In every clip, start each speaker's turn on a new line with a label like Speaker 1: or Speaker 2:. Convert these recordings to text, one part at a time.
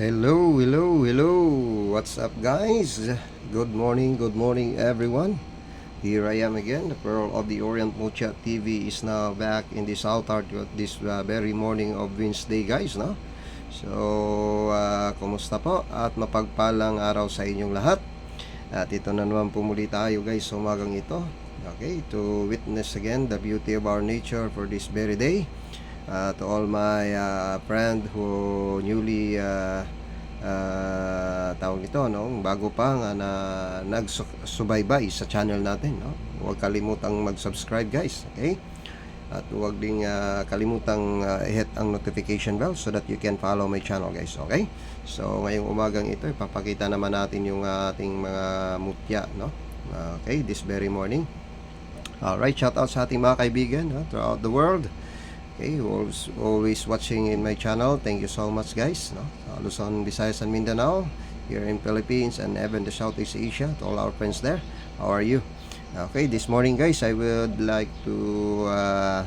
Speaker 1: Hello, hello, hello. What's up, guys? Good morning, good morning, everyone. Here I am again. The Pearl of the Orient Mocha TV is now back in the South Art this uh, very morning of Wednesday, guys. No? So, uh, kumusta po? At mapagpalang araw sa inyong lahat. At ito na naman po muli tayo, guys, sa umagang ito. Okay, to witness again the beauty of our nature for this very day. Uh, to all my uh, friend who newly uh, uh, tawag nito no? Bago pa nga na nagsubaybay sa channel natin no? Huwag kalimutang mag-subscribe guys okay? At huwag ding uh, kalimutang uh, hit ang notification bell so that you can follow my channel guys okay? So ngayong umagang ito ipapakita naman natin yung uh, ating mga mutya no? Okay this very morning. Alright shout out sa ating mga kaibigan no, throughout the world Okay, always, always watching in my channel. Thank you so much guys. No? Uh, Luzon, Visayas, and Mindanao. Here in Philippines and even the Southeast Asia. To all our friends there. How are you? Okay, this morning guys, I would like to uh,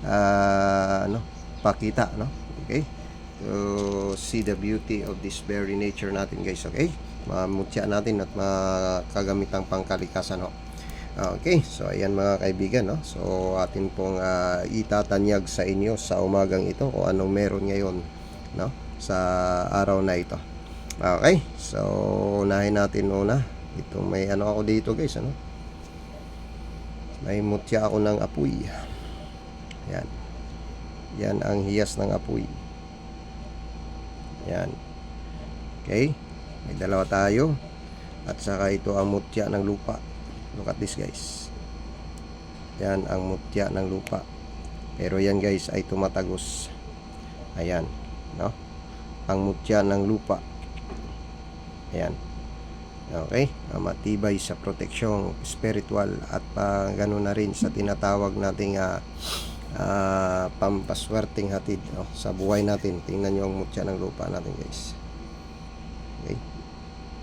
Speaker 1: uh, ano, pakita, no? Okay? To see the beauty of this very nature natin guys, okay? Mamutya natin at makagamitang pangkalikasan, no? Okay, so ayan mga kaibigan, no? So atin pong ah, itatanyag sa inyo sa umagang ito kung anong meron ngayon, no? Sa araw na ito. Okay, so unahin natin una. Ito may ano ako dito guys, ano? May mutya ako ng apoy. Yan. Yan ang hiyas ng apoy. Yan. Okay, may dalawa tayo. At saka ito ang mutya ng lupa. Look at this guys. Yan ang mutya ng lupa. Pero yan guys ay tumatagos. Ayan. No? Ang mutya ng lupa. Ayan. Okay? Matibay sa proteksyon spiritual at pa ganoon na rin sa tinatawag nating ah, ah, pampaswerteng hatid no? sa buhay natin. Tingnan nyo ang mutya ng lupa natin guys. Okay?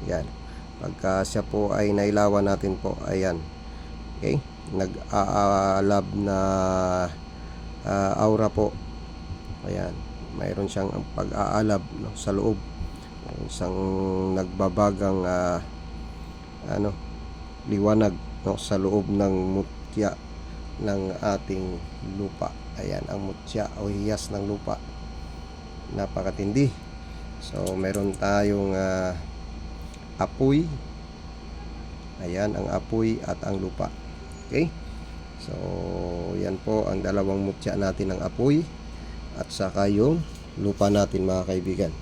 Speaker 1: Yan. Pagka siya po ay nailawan natin po, ayan. Okay? Nag-aalab na ah, aura po. Ayan. Mayroon siyang pag-aalab no, sa loob. Isang nagbabagang ah, ano, liwanag no, sa loob ng mutya ng ating lupa. Ayan, ang mutya o hiyas ng lupa. Napakatindi. So, meron tayong ah, apoy. Ayan ang apoy at ang lupa. Okay? So, yan po ang dalawang mutya natin ng apoy at saka yung lupa natin mga kaibigan.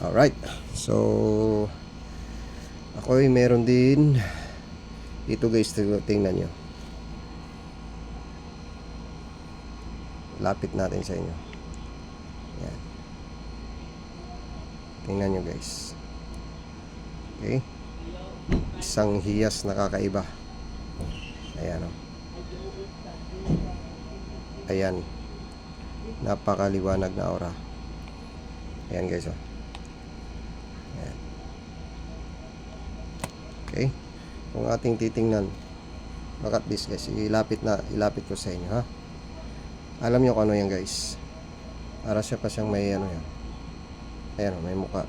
Speaker 1: Alright. So, ako ay meron din ito guys, tingnan nyo. Lapit natin sa inyo. Yan. Tingnan nyo guys. Okay? Isang hiyas na kakaiba. Ayan o. Ayan. Napakaliwanag na aura. Ayan guys o. Ayan. Okay? Kung ating titingnan, look at this guys. Ilapit na, ilapit ko sa inyo ha. Alam nyo kung ano yan guys. Para siya pa siyang may ano yan. Ayan o, may muka.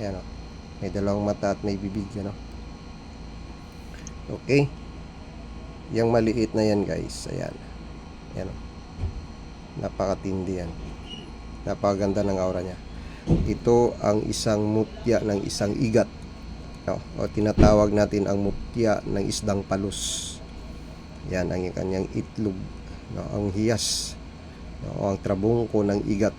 Speaker 1: Ayan o. May dalawang mata at may bibig, ano? Okay. Yung maliit na yan, guys. Ayan. Ayan. oh. Napakatindi yan. Napakaganda ng aura niya. Ito ang isang mutya ng isang igat. No? O tinatawag natin ang mutya ng isdang palus. Yan ang kanyang itlog. No? Ang hiyas. No? O ang trabungko ng igat.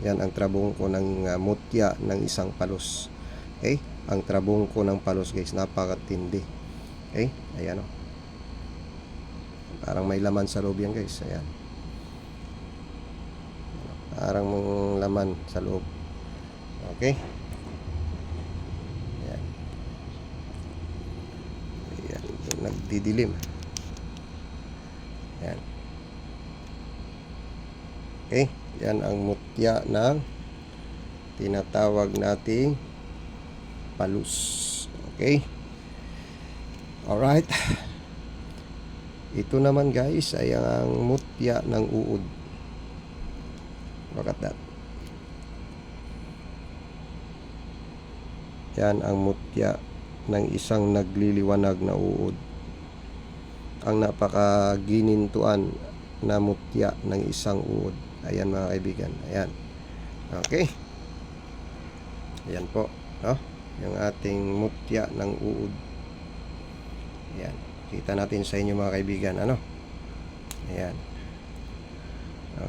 Speaker 1: Yan ang trabungko ng uh, mutya ng isang palus. Okay? Ang trabungko ng palos guys, napakatindi. Okay? Ayan o. Parang may laman sa loob yan guys. Ayan. Parang may laman sa loob. Okay? Ayan. Ayan. Nagdidilim. Ayan. Okay? Yan ang mutya ng tinatawag nating palus. Okay? Alright. Ito naman guys ay ang mutya ng uod. Look at that. Yan ang mutya ng isang nagliliwanag na uod. Ang napakaginintuan na mutya ng isang uod. Ayan mga kaibigan. Ayan. Okay. Ayan po. No? Yung ating mutya ng uod. Ayan. Kita natin sa inyo mga kaibigan. Ano? Ayan.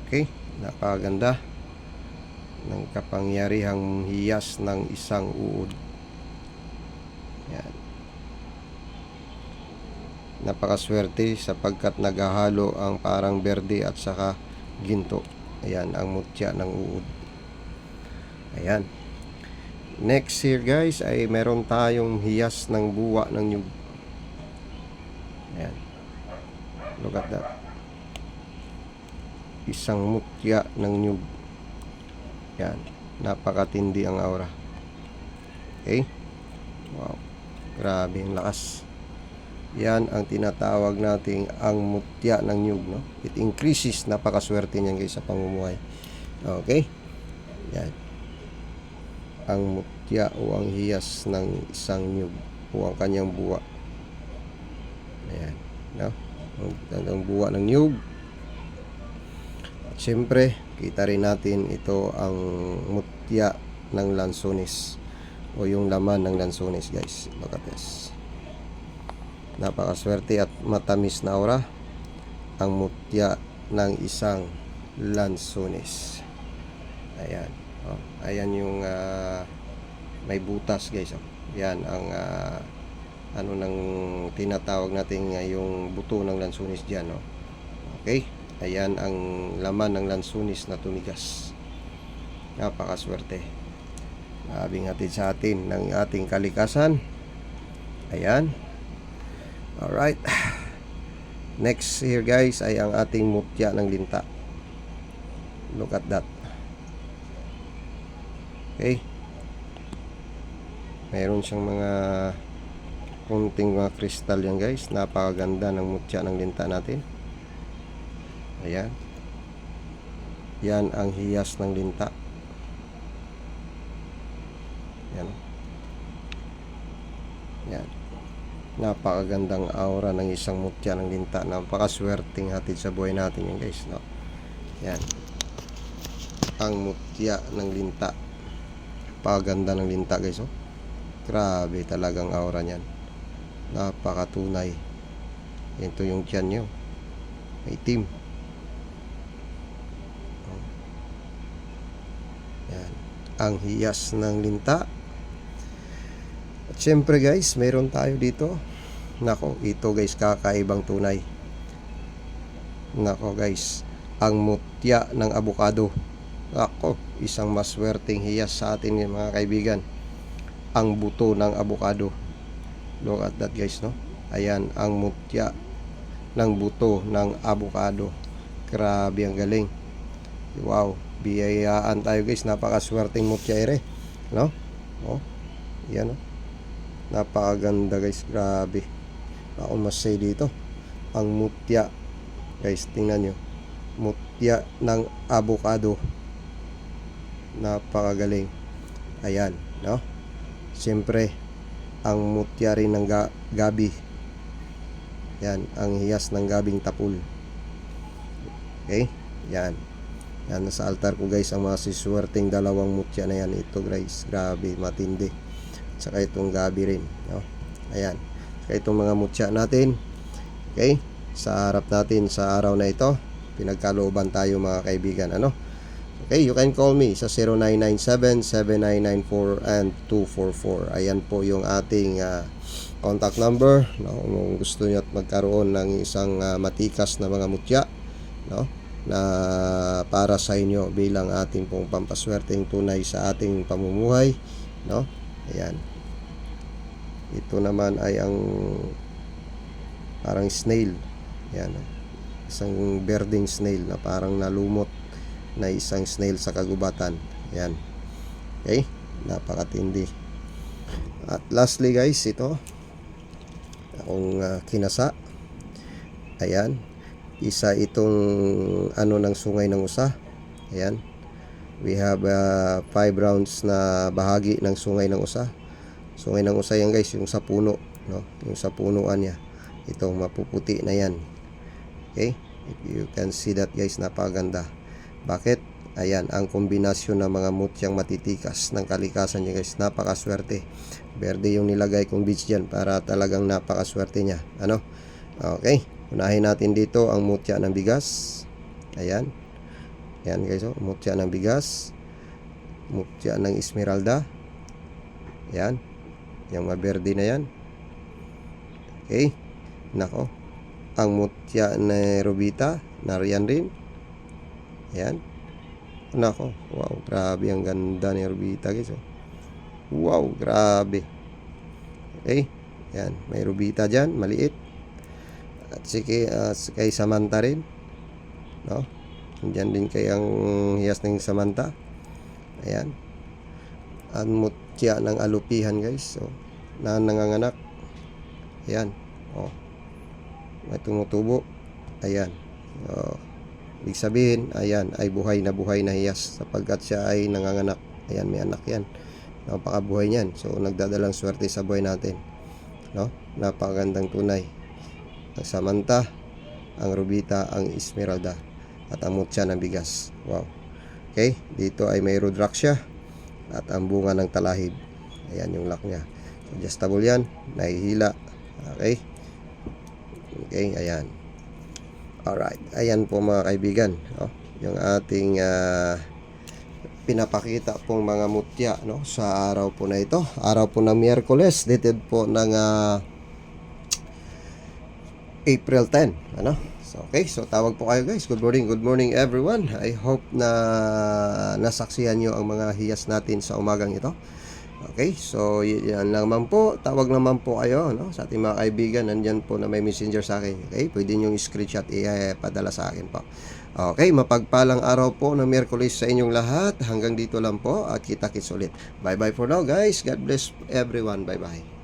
Speaker 1: Okay. Napakaganda ng kapangyarihang hiyas ng isang uod. Yan. Napakaswerte sapagkat naghahalo ang parang berde at saka ginto. Ayan ang mutya ng uod. Ayan. Next here guys ay meron tayong hiyas ng buwa ng nyug. Ayan. Look at that. Isang mutya ng nyug. Yan. Napakatindi ang aura. Okay? Wow. Grabe ang lakas. Yan ang tinatawag nating ang mutya ng nyug. No? It increases. Napakaswerte niyan guys sa pamumuhay. Okay? Yan. Ang mutya o ang hiyas ng isang nyug o ang kanyang buwa. Ayan. No? Ang, ang buwa ng nyug. At syempre, kita rin natin ito ang mutya ng lansones o yung laman ng lansones guys this napakaswerte at matamis na aura ang mutya ng isang lansones ayan oh, ayan yung ah, may butas guys oh. yan ang ah, ano nang tinatawag natin nga yung buto ng lansones dyan oh. okay Ayan ang laman ng lansunis na tumigas. Napakaswerte. Sabing hatid sa atin ng ating kalikasan. Ayan. Alright. Next here guys ay ang ating mutya ng linta. Look at that. Okay. Mayroon siyang mga kunting mga kristal yan guys. Napakaganda ng mutya ng linta natin. Ayan. Yan ang hiyas ng linta. Yan. Yan. Napakagandang aura ng isang mutya ng linta. Napakaswerteng hatid sa buhay natin yan guys. No? Yan. Ang mutya ng linta. Napakaganda ng linta guys. Oh. Grabe talagang aura niyan. Napakatunay. Ito yung tiyan nyo. May team. Yan. Ang hiyas ng linta. At syempre guys, meron tayo dito. Nako, ito guys, kakaibang tunay. Nako guys, ang mutya ng abukado. Ako, isang maswerteng hiyas sa atin yung mga kaibigan. Ang buto ng abukado. Look at that guys, no? Ayan, ang mutya ng buto ng abukado. Grabe ang galing. Wow, biyayaan tayo guys. Napakaswerteng mutya ere. No? Oh, yan oh. Napakaganda guys. Grabe. Ako mas say dito. Ang mutya. Guys, tingnan nyo. Mutya ng avocado. Napakagaling. Ayan, no? Siyempre, ang mutya rin ng ga- gabi. Yan, ang hiyas ng gabing tapul. Okay? Yan. Yan, nasa altar ko guys ang mga siswerteng dalawang mutya na yan. Ito guys, grabe, matindi. Saka itong gabi rin. No? Ayan. Saka itong mga mutya natin. Okay? Sa harap natin sa araw na ito. Pinagkalooban tayo mga kaibigan. Ano? Okay, you can call me sa 0997-7994 and 244. Ayan po yung ating ah, contact number. No? Kung gusto niyo at magkaroon ng isang ah, matikas na mga mutya. No? na para sa inyo bilang ating pong pampaswerteng tunay sa ating pamumuhay no ayan ito naman ay ang parang snail ayan isang birding snail na parang nalumot na isang snail sa kagubatan ayan okay napakatindi at lastly guys ito akong ah, kinasa ayan isa itong ano ng sungay ng usa ayan we have uh, five rounds na bahagi ng sungay ng usa So ngayon ang usa yan guys, yung sa puno, no? Yung sa punuan niya. Itong mapuputi na yan. Okay? If you can see that guys, napakaganda. Bakit? Ayan, ang kombinasyon ng mga mutyang matitikas ng kalikasan niya guys, napakaswerte. Berde yung nilagay kong beach dyan para talagang napakaswerte niya. Ano? Okay, unahin natin dito ang mutya ng bigas. Ayan. Ayan guys, oh, mutya ng bigas. Mutya ng esmeralda. Ayan. Yung maberde na yan. Okay. Nako. Ang mutya na rubita, nariyan rin. Ayan. Nako. Wow, grabe ang ganda ni rubita guys. Oh. Wow, grabe. Okay. Ayan, may rubita dyan, maliit. At sige, uh, kay Samantha rin. No? Diyan din kay ang hiyas ng Samantha. Ayan. Ang mutya ng alupihan guys. So, na nanganganak. Ayan. Oh. May tumutubo. Ayan. Oh. Ibig sabihin, ayan, ay buhay na buhay na hiyas sapagkat siya ay nanganganak. Ayan, may anak yan. Napakabuhay niyan. So, nagdadalang swerte sa buhay natin. No? Napakagandang tunay. Ang Samantha, ang Rubita, ang Esmeralda, at ang Mutya ng bigas. Wow. Okay, dito ay may Rudraksha at ang bunga ng talahib. Ayan yung lock niya. Adjustable yan, nahihila. Okay. Okay, ayan. Alright, ayan po mga kaibigan. Oh, yung ating ah, pinapakita pong mga mutya no, sa araw po na ito. Araw po ng Miyerkules, dated po ng ah, April 10. Ano? So, okay, so tawag po kayo guys. Good morning, good morning everyone. I hope na nasaksihan nyo ang mga hiyas natin sa umagang ito. Okay, so yan lang man po. Tawag naman po kayo no? sa ating mga kaibigan. Nandyan po na may messenger sa akin. Okay, pwede nyo screenshot i-padala sa akin po. Okay, mapagpalang araw po ng Miyerkules sa inyong lahat. Hanggang dito lang po at kita-kits ulit. Bye-bye for now guys. God bless everyone. Bye-bye.